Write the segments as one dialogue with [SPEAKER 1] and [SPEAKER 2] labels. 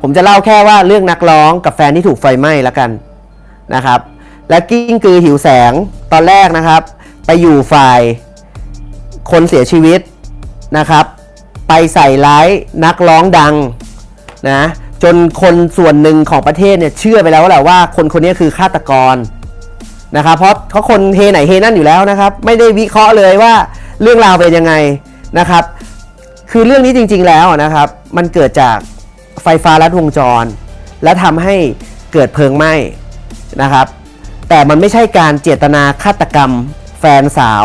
[SPEAKER 1] ผมจะเล่าแค่ว่าเรื่องนักร้องกับแฟนที่ถูกไฟไหม้ละกันนะครับ และกิ้งกือหิวแสงตอนแรกนะครับ ไปอยู่ฝ่ายคนเสียชีวิตนะครับ ไปใส่ร้ายนักร้องดังนะจนคนส่วนหนึ่งของประเทศเนี่ยเชื่อไปแล้วแหละว่าคนคนนี้คือฆาตกรนะครับ เพราะเขาคนเฮไหนเฮนั่นอยู่แล้วนะครับ ไม่ได้วิเคราะห์เลยว่าเรื่องราวเป็นยังไงนะครับ คือเรื่องนี้จริง ๆแล้วนะครับ มันเกิดจาก ไฟฟ้าลัดวงจร และทำให้เกิดเพลิงไหม้นะครับ แต่มันไม่ใช่การเจตนาฆาตกรรม แฟนสาว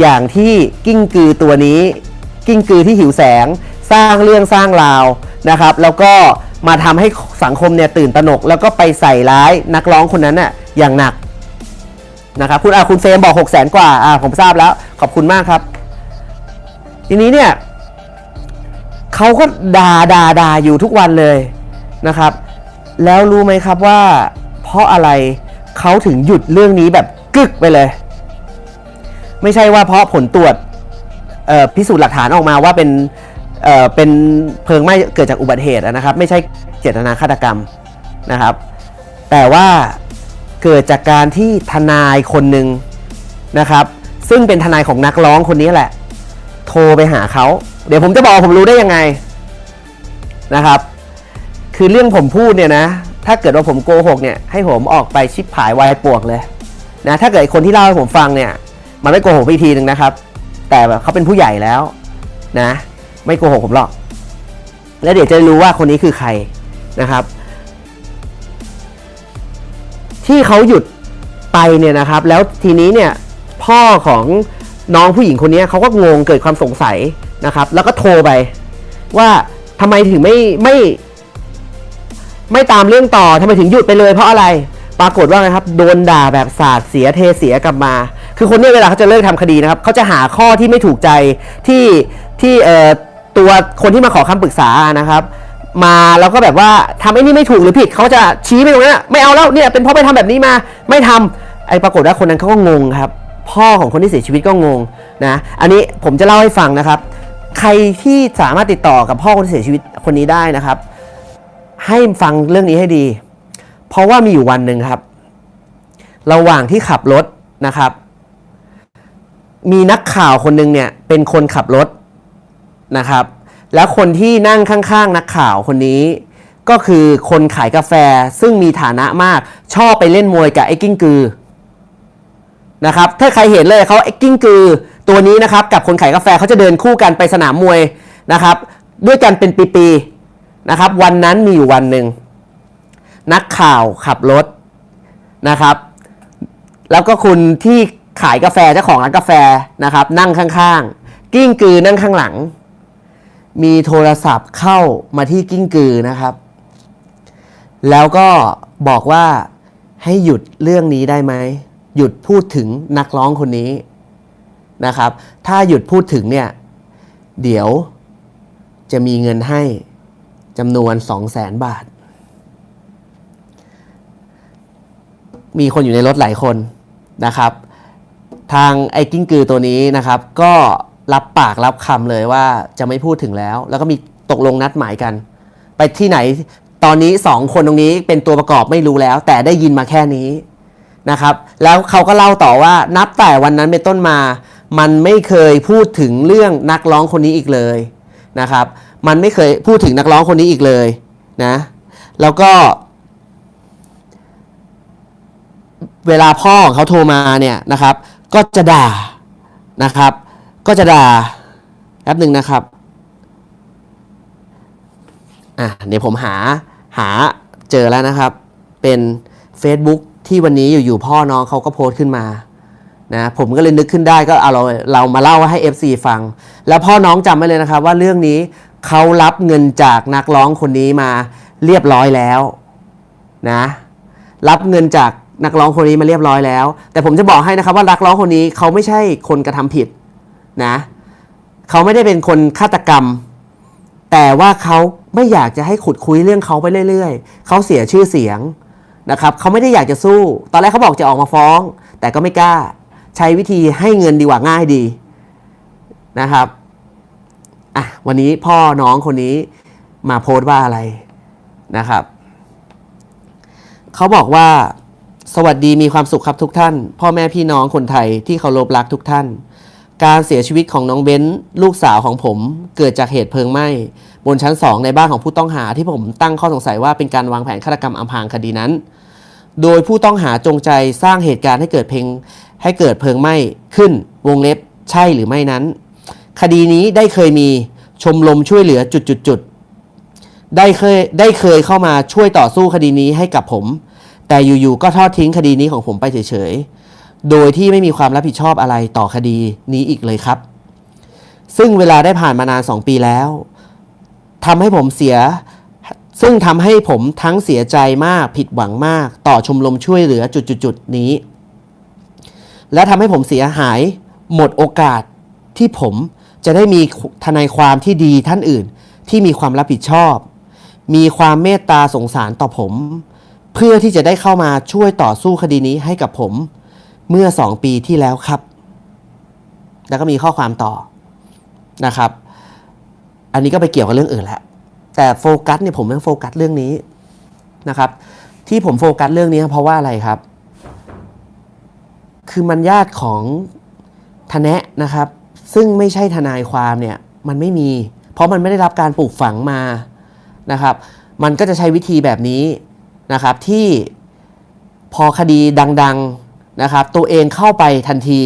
[SPEAKER 1] อย่างที่กิ้งกือตัวนี้ กิ้งกือที่หิวแสง สร้างเรื่องสร้างราวนะครับ แล้วก็มาทำให้สังคมเนี่ยตื่นตระหนก แล้วก็ไปใส่ร้ายนักร้องคนนั้นน่ะอย่างหนักนะครับคุณอาคุณเฟรมบอก6 0แสนกว่าอ่าผมทราบแล้วขอบคุณมากครับ ทีนี้เนี่ย เขาก็ด่าด่าด่าอยู่ทุกวันเลยนะครับ แล้วรู้ไหมครับว่า เพราะอะไรเขาถึงหยุดเรื่องนี้แบบกึกไปเลย ไม่ใช่ว่าเพราะผลตรวจพิสูจน์หลักฐานออกมาว่าเป็นเเป็นเพลิงไหม้เกิดจากอุบัติเหตุนะครับ ไม่ใช่เจตนาฆาตกรรมนะครับ แต่ว่าเกิดจากการที่ทนายคนหนึ่งนะครับ ซึ่งเป็นทนายของนักร้องคนนี้แหละ โทรไปหาเขา เดี๋ยวผมจะบอกว่าผมรู้ได้ยังไงนะครับ คือเรื่องผมพูดเนี่ยนะ ถ้าเกิดว่าผมโกหกเนี่ยให้ผมออกไปชิบหายวายปวกเลยนะถ้าเกิดคนที่เล่าให้ผมฟังเนี่ย มันไม่โกหกไปอีกทีหนึ่งนะครับ แต่เขาเป็นผู้ใหญ่แล้วนะ ไม่โกหกผมหรอก แล้วเดี๋ยวจะรู้ว่าคนนี้คือใครนะครับ ที่เขาหยุดไปเนี่ยนะครับ แล้วทีนี้เนี่ยพ่อของน้องผู้หญิงคนนี้เขาก็งงเกิดความสงสัย นะครับ แล้วก็โทรไป ว่าทำไมถึงไม่ไม่ ไม่ตามเรื่องต่อทำไมถึงหยุดไปเลยเพราะอะไร ปรากฏว่าไงครับ โดนด่าแบบสาดเสียเทเสียกลับมา คือคนนี้เวลาเขาจะเลิกทำคดีนะครับเขาจะหาข้อที่ไม่ถูกใจที่ที่เอ่อตัวคนที่มาขอคำปรึกษานะครับ มาแล้วก็แบบว่าทำไอ้นี่ไม่ถูกหรือผิดเขาจะชี้ไปตรงนั้นไม่เอาแล้วเนี่ยเป็นเพราะไปทำแบบนี้มาไม่ทำไอ้ปรากฏว่าคนนั้นเขาก็งงครับ พ่อของคนที่เสียชีวิตก็งงนะ อันนี้ผมจะเล่าให้ฟังนะครับ ใครที่สามารถติดต่อกับพ่อคนเสียชีวิตคนนี้ได้นะครับ ให้ฟังเรื่องนี้ให้ดี เพราะว่ามีอยู่วันหนึ่งครับ ระหว่างที่ขับรถนะครับ มีนักข่าวคนหนึ่งเนี่ยเป็นคนขับรถนะครับ แล้วคนที่นั่งข้างๆ นักข่าวคนนี้ ก็คือคนขายกาแฟซึ่งมีฐานะมากชอบไปเล่นมวยกับไอ้กิ้งกือนะครับถ้าใครเห็นเลยเขาไอ้กิ้งกือ ตัวนี้นะครับกับคนขายกาแฟเขาจะเดินคู่กันไปสนามมวยนะครับ ด้วยกันเป็นปีๆนะครับ วันนั้นมีอยู่วันหนึ่งนักข่าวขับรถนะครับ แล้วก็คุณที่ขายกาแฟเจ้าของร้านกาแฟนะครับ นั่งข้างๆ กิ้งกือนั่งข้างหลัง มีโทรศัพท์เข้ามาที่กิ้งกือนะครับ แล้วก็บอกว่าให้หยุดเรื่องนี้ได้ไหม หยุดพูดถึงนักร้องคนนี้ นะครับ ถ้าหยุดพูดถึงเนี่ย เดี๋ยวจะมีเงินให้จำนวน 2 0 0แสนบาท มีคนอยู่ในรถหลายคนนะครับ ทางไอ้กิ้งกือตัวนี้นะครับ ก็รับปากรับคำเลยว่าจะไม่พูดถึงแล้ว แล้วก็มีตกลงนัดหมายกัน ไปที่ไหนตอนนี้สองคนตรงนี้เป็นตัวประกอบไม่รู้แล้ว แต่ได้ยินมาแค่นี้นะครับ แล้วเขาก็เล่าต่อว่านับแต่วันนั้นเป็นต้นมา มันไม่เคยพูดถึงเรื่องนักร้องคนนี้อีกเลยนะครับ มันไม่เคยพูดถึงนักร้องคนนี้อีกเลยนะ แล้วก็ เวลาพ่อของเขาโทรมาเนี่ยนะครับ ก็จะด่านะครับ ก็จะด่าแป๊บหนึ่งนะครับอะเดี๋ยวผมหาหาเจอแล้วนะครับ เป็น Facebook ที่วันนี้อยู่ๆพ่อน้องเขาก็โพสต์ขึ้นมา นะผมก็เลยนึกขึ้นได้ก็เอาเราเรามาเล่าให้ FC ฟัง แล้วพ่อน้องจำไว้เลยนะครับว่าเรื่องนี้เขารับเงินจากนักร้องคนนี้มาเรียบร้อยแล้วนะรับเงินจากนักร้องคนนี้มาเรียบร้อยแล้ว แต่ผมจะบอกให้นะครับว่านักร้องคนนี้เขาไม่ใช่คนกระทำผิดนะเขาไม่ได้เป็นคนฆาตกรรม แต่ว่าเขาไม่อยากจะให้ขุดคุยเรื่องเขาไปเรื่อยๆเขาเสียชื่อเสียงนะครับเขาไม่ได้อยากจะสู้ ตอนแรกเขาบอกจะออกมาฟ้อง แต่ก็ไม่กล้า ใช้วิธีให้เงินดีกว่าง่ายดีนะครับอะวันนี้พ่อน้องคนนี้มาโพสต์ว่าอะไรนะครับ เขาบอกว่า สวัสดีมีความสุขครับทุกท่าน พ่อแม่พี่น้องคนไทยที่เคารพรักทุกท่าน การเสียชีวิตของน้องเบ้นลูกสาวของผมเกิดจากเหตุเพลิงไหม้ บนชั้นสองในบ้านของผู้ต้องหาที่ผมตั้งข้อสงสัยว่าเป็นการวางแผนฆาตกรรมอำพรางคดีนั้น โดยผู้ต้องหาจงใจสร้างเหตุการณ์ให้เกิดเพลิง ให้เกิดเพลิงไหม้ขึ้นวงเล็บใช่หรือไม่นั้น คดีนี้ได้เคยมีชมรมช่วยเหลือจุดๆๆได้เคยได้เคยเข้ามาช่วยต่อสู้คดีนี้ให้กับผม แต่อยู่ๆก็ทอดทิ้งคดีนี้ของผมไปเฉยๆ โดยที่ไม่มีความรับผิดชอบอะไรต่อคดีนี้อีกเลยครับ ซึ่งเวลาได้ผ่านมานาน 2 ปีแล้วทำให้ผมเสีย ซึ่งทำให้ผมทั้งเสียใจมากผิดหวังมาก ต่อชมรมช่วยเหลือจุดๆนี้ และทำให้ผมเสียหายหมดโอกาสที่ผมจะได้มีทนายความที่ดีท่านอื่น ที่มีความรับผิดชอบ มีความเมตตาสงสารต่อผม เพื่อที่จะได้เข้ามาช่วยต่อสู้คดีนี้ให้กับผม เมื่อสองปีที่แล้วครับ แล้วก็มีข้อความต่อนะครับ อันนี้ก็ไปเกี่ยวกับเรื่องอื่นแล้วแต่โฟกัสเนี่ยผมยังโฟกัสเรื่องนี้นะครับ ที่ผมโฟกัสเรื่องนี้เพราะว่าอะไรครับ คือมันญาติของทนะนะครับ ซึ่งไม่ใช่ทนายความเนี่ยมันไม่มี เพราะมันไม่ได้รับการปลูกฝังมานะครับ มันก็จะใช้วิธีแบบนี้นะครับที่พอคดีดังๆนะครับ ตัวเองเข้าไปทันที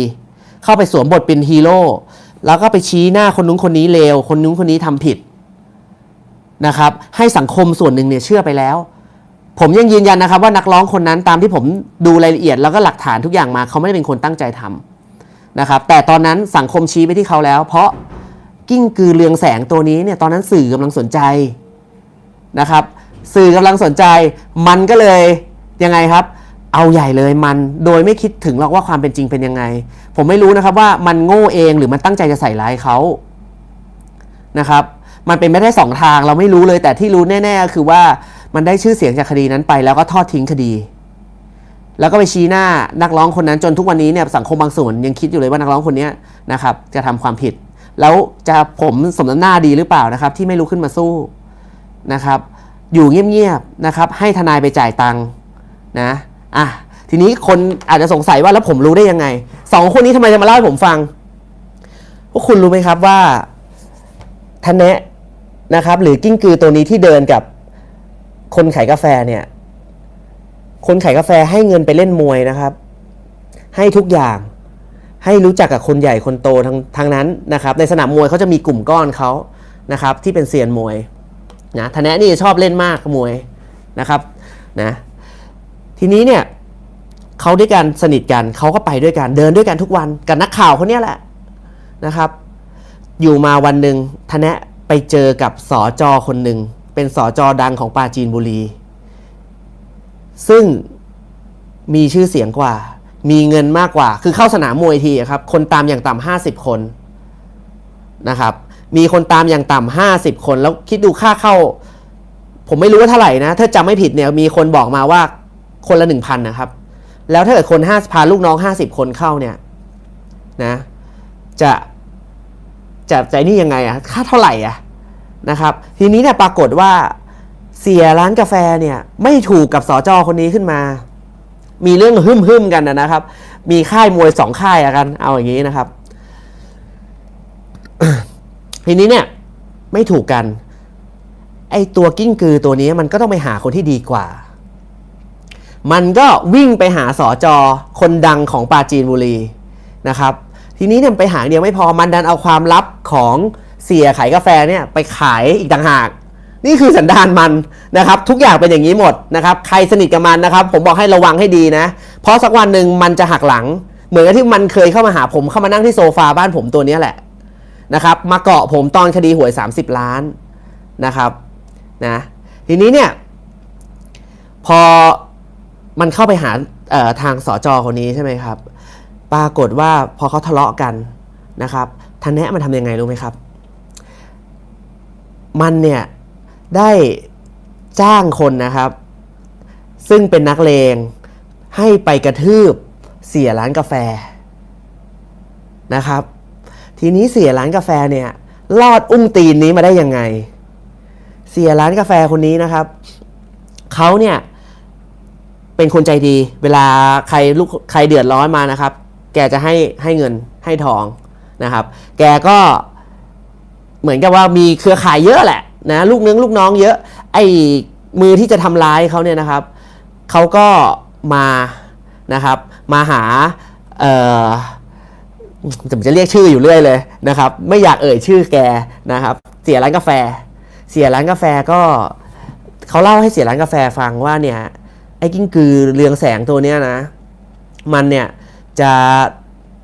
[SPEAKER 1] เข้าไปสวมบทเป็นฮีโร่แล้วก็ไปชี้หน้าคนนู้นคนนี้เลวคนนู้นคนนี้ทำผิดนะครับ ให้สังคมส่วนหนึ่งเนี่ยเชื่อไปแล้ว ผมยังยืนยันนะครับว่านักร้องคนนั้นตามที่ผมดูรายละเอียดแล้วก็หลักฐานทุกอย่างมาเขาไม่ได้เป็นคนตั้งใจทำนะครับ แต่ตอนนั้นสังคมชี้ไปที่เขาแล้ว เพราะกิ้งกือเรืองแสงตัวนี้เนี่ยตอนนั้นสื่อกำลังสนใจนะครับ สื่อกำลังสนใจ มันก็เลยยังไงครับ เอาใหญ่เลยมันโดยไม่คิดถึงหรอกว่าความเป็นจริงเป็นยังไง ผมไม่รู้นะครับว่ามันโง่เองหรือมันตั้งใจจะใส่ร้ายเขานะครับ มันเป็นไม่ได้สองทางเราไม่รู้เลยแต่ที่รู้แน่ ๆ คือว่า มันได้ชื่อเสียงจากคดีนั้นไปแล้วก็ทอดทิ้งคดี แล้วก็ไปชี้หน้านักร้องคนนั้นจนทุกวันนี้เนี่ยสังคมบางส่วนยังคิดอยู่เลยว่านักร้องคนนี้นะครับจะทำความผิด แล้วจะผมสมน้ำหน้าดีหรือเปล่านะครับ ที่ไม่ลุกขึ้นมาสู้นะครับ อยู่เงียบๆนะครับ ให้ทนายไปจ่ายตังค์นะอะทีนี้คนอาจจะสงสัยว่าแล้วผมรู้ได้ยังไงสองคนนี้ทำไมจะมาเล่าให้ผมฟังพวกคุณรู้ไหมครับว่าทนแนะนะครับ หรือกิ้งกือตัวนี้ที่เดินกับ คนขายกาแฟเนี่ย คนขายกาแฟให้เงินไปเล่นมวยนะครับ ให้ทุกอย่าง ให้รู้จักกับคนใหญ่คนโตทั้งทั้งนั้นนะครับ ในสนามมวยเขาจะมีกลุ่มก้อนเขานะครับ ที่เป็นเซียนมวยนะทนแนะนี่ชอบเล่นมากมวยนะครับนะทีนี้เนี่ยเขาด้วยกันสนิทกันเขาก็ไปด้วยกันเดินด้วยกันทุกวันกับนักข่าวคนเนี้ยแหละนะครับ อยู่มาวันหนึ่งทนะไปเจอกับสอจอคนหนึ่ง เป็นสอจอดังของปาจีนบุรี ซึ่งมีชื่อเสียงกว่า มีเงินมากกว่า คือเข้าสนามมวยทีอะครับ คนตามอย่างต่ำห้าสิบคนนะครับ มีคนตามอย่างต่ำห้าสิบคน แล้วคิดดูค่าเข้า ผมไม่รู้ว่าเท่าไหร่นะ ถ้าจำไม่ผิดเนี่ย มีคนบอกมาว่าคนละหนึ่งพันนะครับ แล้วถ้าเกิดคนห้าพาลูกน้องห้าสิบคนเข้าเนี่ยนะ จะจะใจนี่ยังไงอะค่าเท่าไหร่อะ นะครับ ทีนี้เนี่ยปรากฏว่าเสียร้านกาแฟเนี่ยไม่ถูกกับสอจอคนนี้ขึ้นมา มีเรื่องหึ่มหึมกันนะครับ มีค่ายมวยสองค่ายกัน เอาอย่างนี้นะครับ ทีนี้เนี่ยไม่ถูกกัน ไอตัวกิ้งกือตัวนี้มันก็ต้องไปหาคนที่ดีกว่า มันก็วิ่งไปหาสอจอคนดังของปาจีนบุรีนะครับ ทีนี้เนี่ยไปหาเดียวไม่พอมันดันเอาความลับของ เสียขายกาแฟเนี่ยไปขายอีกต่างหาก นี่คือสันดานมันนะครับ ทุกอย่างเป็นอย่างนี้หมดนะครับ ใครสนิทกับมันนะครับ ผมบอกให้ระวังให้ดีนะ เพราะสักวันหนึ่งมันจะหักหลัง เหมือนกับที่มันเคยเข้ามาหาผมเข้ามานั่งที่โซฟาบ้านผมตัวนี้แหละนะครับ มาเกาะผมตอนคดีหวย 30 ล้านนะครับนะทีนี้เนี่ยพอมันเข้าไปหาทางสอจอคนนี้ใช่ไหมครับ ปรากฏว่าพอเขาทะเลาะกันนะครับทันแนะมันทำยังไงรู้ไหมครับ มันเนี่ยได้จ้างคนนะครับ ซึ่งเป็นนักเลงให้ไปกระทืบเสียร้านกาแฟนะครับ ทีนี้เสียร้านกาแฟเนี่ยลอดอุ้งตีนนี้มาได้ยังไง เสียร้านกาแฟคนนี้นะครับเขาเนี่ยเป็นคนใจดี เวลาใครลูกใครเดือดร้อนมานะครับ แกจะให้ให้เงินให้ทองนะครับ แกก็ เหมือนกับว่ามีเครือข่ายเยอะแหละนะลูกนึงลูกน้องเยอะ ไอ้มือที่จะทำร้ายเขาเนี่ยนะครับเขาก็มานะครับ มาหาเอ่อผมจะเรียกชื่ออยู่เรื่อยเลยนะครับ ไม่อยากเอ่ยชื่อแกนะครับ เสียร้านกาแฟ เสียร้านกาแฟก็เขาเล่าให้เสียร้านกาแฟฟังว่าเนี่ยไอ้กิ้งกือเรืองแสงตัวเนี้ยนะ มันเนี่ยจะ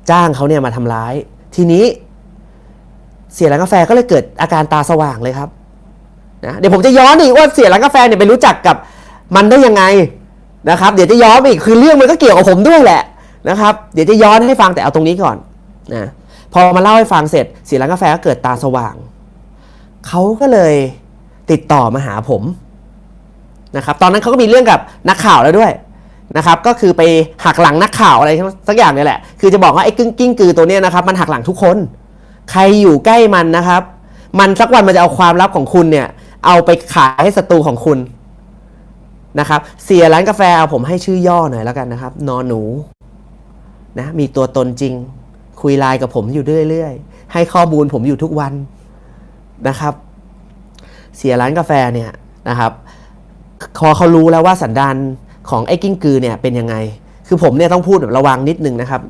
[SPEAKER 1] จ้างเขาเนี่ยมาทำร้าย ทีนี้ เสียร้านกาแฟก็เลยเกิดอาการตาสว่างเลยครับนะเดี๋ยวผมจะย้อนอีกว่าเสียร้านกาแฟเนี่ยไปรู้จักกับมันได้ยังไงนะครับ เดี๋ยวจะย้อนอีกคือเรื่องมันก็เกี่ยวกับผมด้วยแหละนะครับ เดี๋ยวจะย้อนให้ฟังแต่เอาตรงนี้ก่อนนะพอมาเล่าให้ฟังเสร็จเสียร้านกาแฟก็เกิดตาสว่างเขาก็เลยติดต่อมาหาผมนะครับ ตอนนั้นเขาก็มีเรื่องกับนักข่าวแล้วด้วยนะครับ ก็คือไปหักหลังนักข่าวอะไรสักอย่างเนี่ยแหละ คือจะบอกว่าไอ้กิ้งกิ้งกือตัวเนี้ยนะครับ มันหักหลังทุกคน ใครอยู่ใกล้มันนะครับ มันสักวันมันจะเอาความลับของคุณเนี่ย เอาไปขายให้ศัตรูของคุณนะครับเสียร้านกาแฟเอาผมให้ชื่อย่อหน่อยแล้วกันนะครับ นอนหนูนะมีตัวตนจริง คุยไลน์กับผมอยู่เรื่อยๆ ให้ข้อมูลผมอยู่ทุกวันนะครับ เสียร้านกาแฟเนี่ยนะครับพอเขารู้แล้วว่าสันดานของไอ้กิ้งกือเนี่ยเป็นยังไง คือผมเนี่ยต้องพูดแบบระวังนิดนึงนะครับ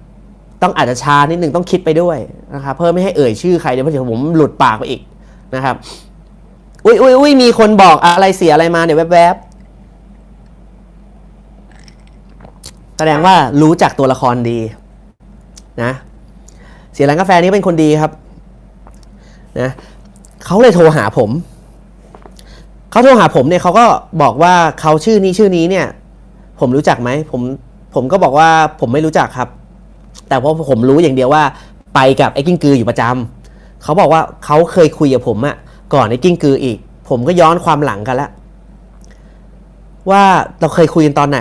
[SPEAKER 1] ต้องอาจจะช้านิดนึงต้องคิดไปด้วยนะครับเพื่อไม่ให้เอ่ยชื่อใครเดี๋ยวเดี๋ยวผมหลุดปากไปอีกนะครับ อุ้ยอุ้ยอุ้ยมีคนบอกอะไรเสียอะไรมาเนี่ยแวบๆแสดงว่ารู้จักตัวละครดีนะเสียร้านกาแฟนี้เป็นคนดีครับนะเขาเลยโทรหาผม เขาโทรหาผมเนี่ยเขาก็บอกว่าเขาชื่อนี้ชื่อนี้เนี่ย ผมรู้จักไหมผมผมก็บอกว่าผมไม่รู้จักครับ แต่เพราะผมรู้อย่างเดียวว่า ไปกับไอ้กิ้งกืออยู่ประจำเขาบอกว่าเขาเคยคุยกับผมอะก่อนไอ้กิ้งกืออีก ผมก็ย้อนความหลังกันละว่าเราเคยคุยกันตอนไหน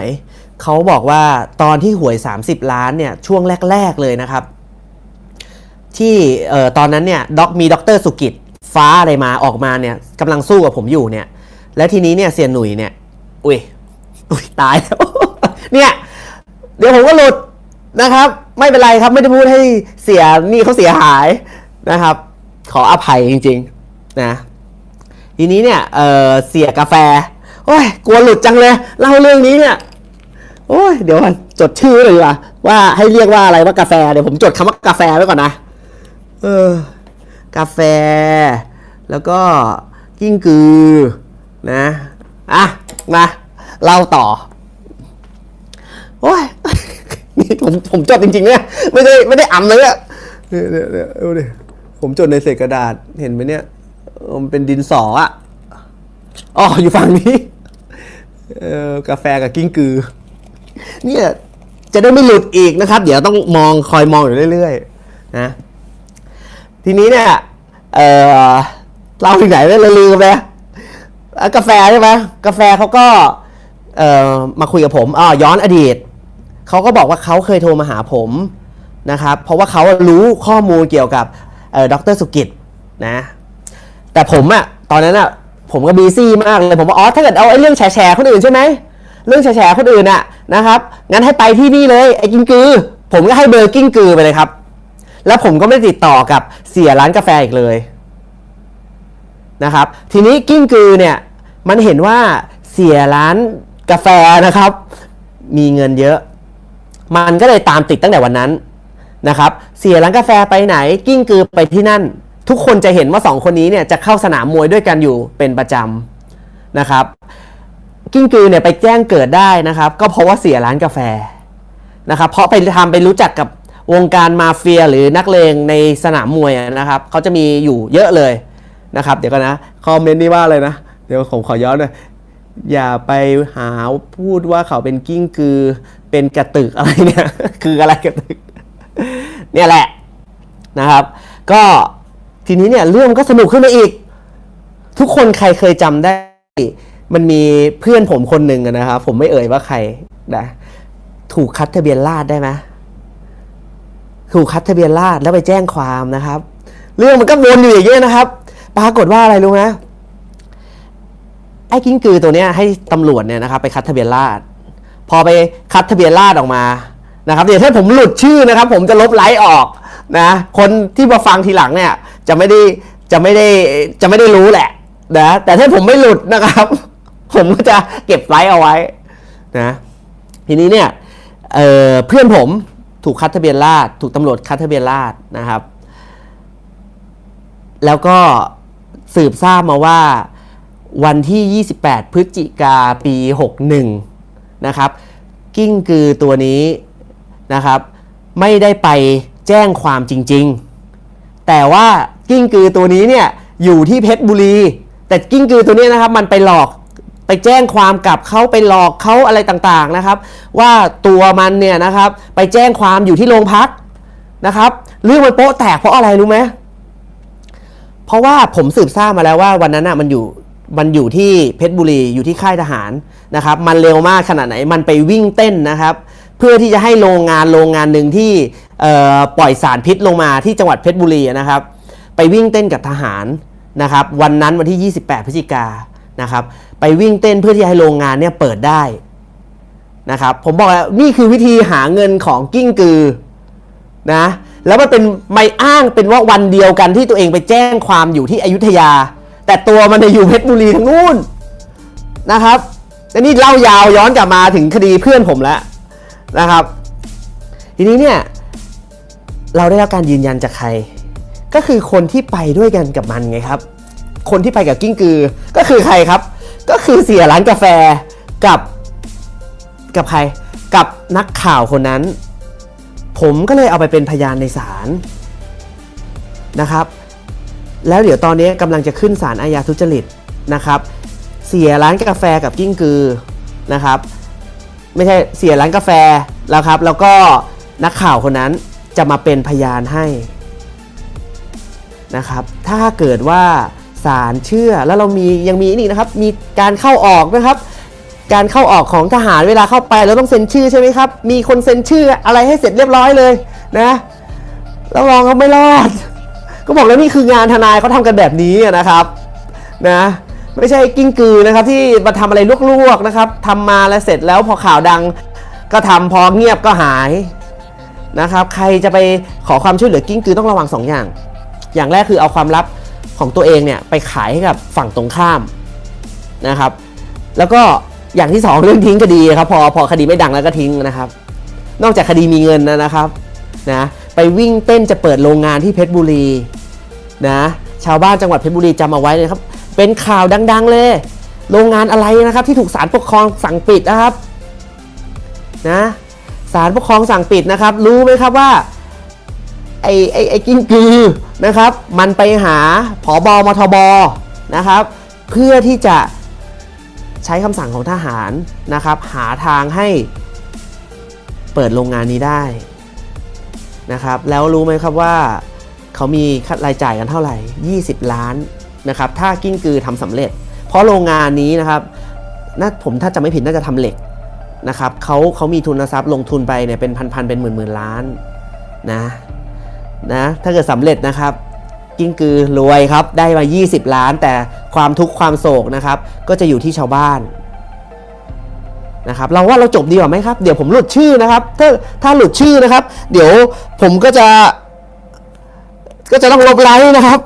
[SPEAKER 1] เขาบอกว่าตอนที่หวย 30 ล้านเนี่ยช่วงแรก ๆเลยนะครับ ที่เอ่อตอนนั้นเนี่ยด็อกมีด็อกเตอร์สุกิจฟ้าอะไรมาออกมาเนี่ยกำลังสู้กับผมอยู่เนี่ย และทีนี้เนี่ยเซียนหนุ่ยเนี่ย อุ้ยอุ้ยตายแล้วเนี่ย เดี๋ยวผมก็หลุด นะครับ ไม่เป็นไรครับไม่ได้พูดให้เสียนี่เขาเสียหายนะครับ ขออภัยจริงๆนะทีนี้เนี่ยเออเสียกาแฟโอ้ยกลัวหลุดจังเลยเล่าเรื่องนี้เนี่ยโอ้ยเดี๋ยวก่อนจดชื่อเลยดีกว่าว่าให้เรียกว่าอะไรว่ากาแฟเดี๋ยวผมจดคำว่ากาแฟไว้ก่อนนะเออกาแฟ แล้วก็กิ้งกือนะอะมาเล่าต่อโอ้ย นี่ผมผมจดจริงๆเนี่ยไม่ได้ไม่ได้อ่ำเลยอะเนี่ยเนี่ยเนี่ยเอาดิผมจดในเศษกระดาษเห็นไหมเนี่ยเออมันเป็นดินสออะอ๋ออยู่ฝั่งนี้เออกาแฟกับกิ้งกือ เนี่ยจะได้ไม่หลุดอีกนะครับ เดี๋ยวต้องมองคอยมองอยู่เรื่อยๆนะทีนี้เนี่ยเออเราถึงไหนแล้วลืมไปกาแฟใช่ไหมกาแฟเขาก็เออมาคุยกับผมอ๋อย้อนอดีต เขาก็บอกว่าเขาเคยโทรมาหาผมนะครับ เพราะว่าเขารู้ข้อมูลเกี่ยวกับเอ่อดรสุกิจนะ แต่ผมอะตอนนั้นอะผมก็บีซี่มากเลยผมว่าอ๋อถ้าเกิดเอาไอ้เรื่องแฉคนอื่นใช่ไหมเรื่องแฉคนอื่นอะนะครับงั้นให้ไปที่นี่เลยไอ้กิ้งกือ ผมก็ให้เบอร์กิ้งกือไปเลยครับ แล้วผมก็ไม่ติดต่อกับเสียร้านกาแฟอีกเลยนะครับ ทีนี้กิ้งกือเนี่ยมันเห็นว่าเสียร้านกาแฟนะครับ มีเงินเยอะ มันก็เลยตามติดตั้งแต่วันนั้นนะครับ เสียร้านกาแฟไปไหนกิ้งกือไปที่นั่น ทุกคนจะเห็นว่าสองคนนี้เนี่ยจะเข้าสนามมวยด้วยกันอยู่เป็นประจำนะครับ กิ้งกือเนี่ยไปแจ้งเกิดได้นะครับ ก็เพราะว่าเสียร้านกาแฟนะครับเพราะไปทำไปรู้จักกับวงการมาเฟียหรือนักเลงในสนามมวยนะครับเขาจะมีอยู่เยอะเลยนะครับ เดี๋ยวกันนะคอมเมนต์นี่ว่าเลยนะ เดี๋ยวผมขอย้อนเลยอย่าไปหาพูดว่าเขาเป็นกิ้งกือ เป็นกระตึกอะไรเนี่ย คืออะไรกระตึก เนี่ยแหละนะครับ ก็ทีนี้เนี่ยเรื่องก็สนุกขึ้นมาอีก ทุกคนใครเคยจำได้ มันมีเพื่อนผมคนหนึ่งนะครับผมไม่เอ่ยว่าใครนะถูกคัดทะเบียนราษได้ไหมถูกคัดทะเบียนราษแล้วไปแจ้งความนะครับ เรื่องมันก็วนอยู่อย่างเงี้ยนะครับ ปรากฏว่าอะไรรู้ไหมไอ้กิ้งกือตัวเนี้ยให้ตำรวจเนี่ยนะครับไปคัดทะเบียนราษ พอไปคัดทะเบียนราษออกมานะครับเดี๋ยวถ้าผมหลุดชื่อนะครับ ผมจะลบไลฟ์ออกนะคนที่มาฟังทีหลังเนี่ยจะไม่ได้จะไม่ได้จะไม่ได้รู้แหละนะแต่ถ้าผมไม่หลุดนะครับ ผมก็จะเก็บไลฟ์เอาไว้นะทีนี้เนี่ยเเพื่อนผมถูกคัดทะเบียนราษถูกตำรวจคัดทะเบียนราษนะครับ แล้วก็สืบทราบมาว่าวันที่ 28 พฤศจิกาปี 61 นะครับ กิ้งกือตัวนี้นะครับ ไม่ได้ไปแจ้งความจริง ๆ แต่ว่ากิ้งกือตัวนี้เนี่ยอยู่ที่เพชรบุรี แต่กิ้งกือตัวนี้นะครับมันไปหลอกไปแจ้งความกับเขาไปหลอกเขาอะไรต่างๆนะครับ ว่าตัวมันเนี่ยนะครับไปแจ้งความอยู่ที่โรงพักนะครับเรื่องมันโป๊ะแตกเพราะอะไรรู้ไหมเพราะว่าผมสืบทราบมาแล้วว่าวันนั้นน่ะมันอยู่ มันอยู่ที่เพชรบุรีอยู่ที่ค่ายทหารนะครับ มันเร็วมากขนาดไหนมันไปวิ่งเต้นนะครับ เพื่อที่จะให้โรงงานโรงงานหนึ่งที่ปล่อยสารพิษลงมาที่จังหวัดเพชรบุรีนะครับ ไปวิ่งเต้นกับทหารนะครับ วันนั้นวันที่ 28 พฤศจิกานะครับ ไปวิ่งเต้นเพื่อที่จะให้โรงงานเนี่ยเปิดได้นะครับ ผมบอกแล้วนี่คือวิธีหาเงินของกิ้งกือนะแล้วมันเป็นไม่อ้างเป็นว่าวันเดียวกันที่ตัวเองไปแจ้งความอยู่ที่อยุธยา แต่ตัวมันอยู่เพชรบุรีทั้งนู่นนะครับและนี่เล่ายาวย้อนกลับมาถึงคดีเพื่อนผมแล้วนะครับ ทีนี้เนี่ยเราได้รับการยืนยันจากใคร ก็คือคนที่ไปด้วยกันกับมันไงครับ คนที่ไปกับกิ้งกือ ก็คือใครครับ ก็คือเสียร้านกาแฟกับกับใคร กับนักข่าวคนนั้น ผมก็เลยเอาไปเป็นพยานในศาลนะครับ แล้วเดี๋ยวตอนนี้กำลังจะขึ้นศาลอาญาทุจริตนะครับเสียร้านกาแฟกับกิ้งกือนะครับไม่ใช่เสียร้านกาแฟแล้วครับ แล้วก็นักข่าวคนนั้นจะมาเป็นพยานให้นะครับถ้าเกิดว่าศาลเชื่อแล้วเรามียังมีนี่นะครับ มีการเข้าออกนะครับ การเข้าออกของทหารเวลาเข้าไปเราต้องเซ็นชื่อใช่ไหมครับ มีคนเซ็นชื่ออะไรให้เสร็จเรียบร้อยเลยนะแล้วรองเขาไม่รอด ก็บอกแล้วนี่คืองานทนายเขาทำกันแบบนี้นะครับนะไม่ใช่กิ้งกือนะครับที่มาทำอะไรลวกๆนะครับทำมาแล้วเสร็จแล้วพอข่าวดังก็ทำพอเงียบก็หายนะครับใครจะไปขอความช่วยเหลือกิ้งกือต้องระวังสองอย่าง อย่างแรกคือเอาความลับของตัวเองเนี่ยไปขายให้กับฝั่งตรงข้ามนะครับ แล้วก็อย่างที่สองเรื่องทิ้งคดีครับพอพอคดีไม่ดังแล้วก็ทิ้งนะครับ นอกจากคดีมีเงินนะครับนะ ไปวิ่งเต้นจะเปิดโรงงานที่เพชรบุรีนะชาวบ้านจังหวัดเพชรบุรีจำเอาไว้เลยครับ เป็นข่าวดัง ๆ เลย โรงงานอะไรนะครับ ที่ถูกศาลปกครองสั่งปิดนะครับนะศาลปกครองสั่งปิดนะครับ รู้ไหมครับว่าไอ้ไอ้ไอ้กิ้งกือนะครับ มันไปหาผอบอมทบนะครับ เพื่อที่จะใช้คำสั่งของทหารนะครับ หาทางให้เปิดโรงงานนี้ได้ นะครับแล้วรู้ไหมครับว่าเขามีค่ารายจ่ายกันเท่าไหร่ 20 ล้านนะครับถ้ากิ้งกือทำสำเร็จ เพราะโรงงานนี้นะครับน่าผมถ้าจะไม่ผิดน่าจะทำเหล็กนะครับเขาเขามีทุนทรัพย์ลงทุนไปเนี่ยเป็นพันๆเป็นหมื่นหมื่นล้านนะนะถ้าเกิดสำเร็จนะครับกิ้งกือรวยครับได้มา 20 ล้าน แต่ความทุกข์ความโศกนะครับก็จะอยู่ที่ชาวบ้าน นะครับเราว่าเราจบดีกว่าไหมครับ เดี๋ยวผมหลุดชื่อนะครับ ถ้าถ้าหลุดชื่อนะครับ เดี๋ยวผมก็จะ ก็จะต้องลบไลน์นะครับ